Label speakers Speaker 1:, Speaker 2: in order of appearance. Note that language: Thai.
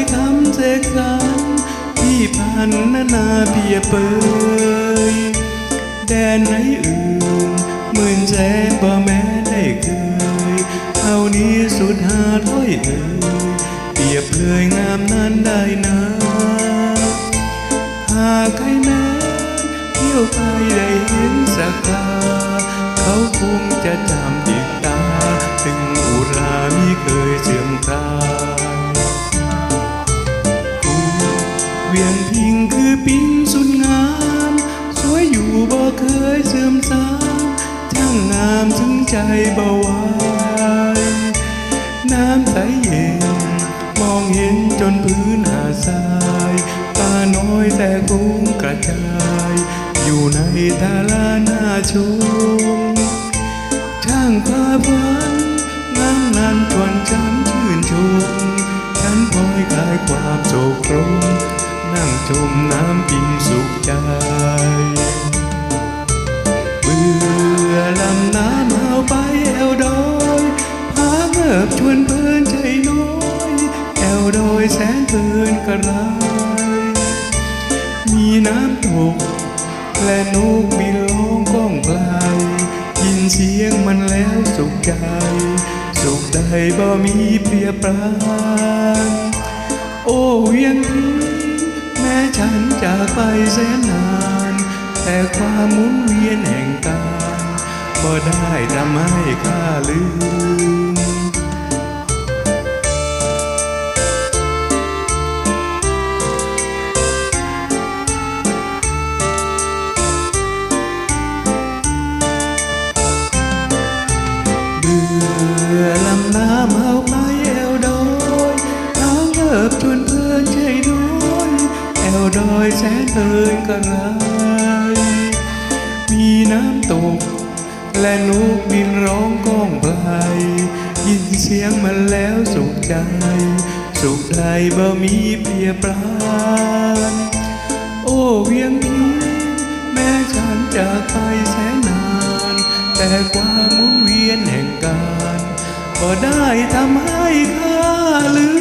Speaker 1: ยกว่าถ้อยคำเสกสรรที่พันนานาเปียเปยแดนไหนอื่นหมื่นแสนบ่แม้ได้เคยเท่านี้สุดหาถ้อยเอ่ยเปรียบเลยงามนั้นได้นะ ปิ้งสุดงาม สวยอยู่บ่เคยเสื่อมสามช่างงามถึงใจบ่ไหวน้ำใสเย็น มองเห็นจนพื้นหาทรายตาน้อยแต่กุ้งกระจาย อยู่ในทาราหน้าชมช่างพาพัน ชมน้ำปิงสุขใจ เบื่อลำน้ำเอาไปแอวดอยพาเงิบชวนเพลินใจน้อยแอวดอยแสนเพลินกระไรมีน้ำตกและนกบินร้องก้องไกลยินเสียงมันแล้วสุขใจ สุขใดบ่มีเปรียบปรานโอ้เวียงพิง จากไปแสนนาน แต่ความหมุนเวียนแห่งการบ่ได้ทำให้ข้าลืมเบื่อลำน้ำ นเพลินกระไรมีน้ำตก และนกบินร้องก้องไกลยินเสียงมันแล้วสุขใจ สุขใดบ่มีเปียปรานโอ้เวียงพิงแม้ฉันจากไปแสนนาน แต่ความหมุนเวียนแห่งการบ่ได้ทำให้ข้าลืม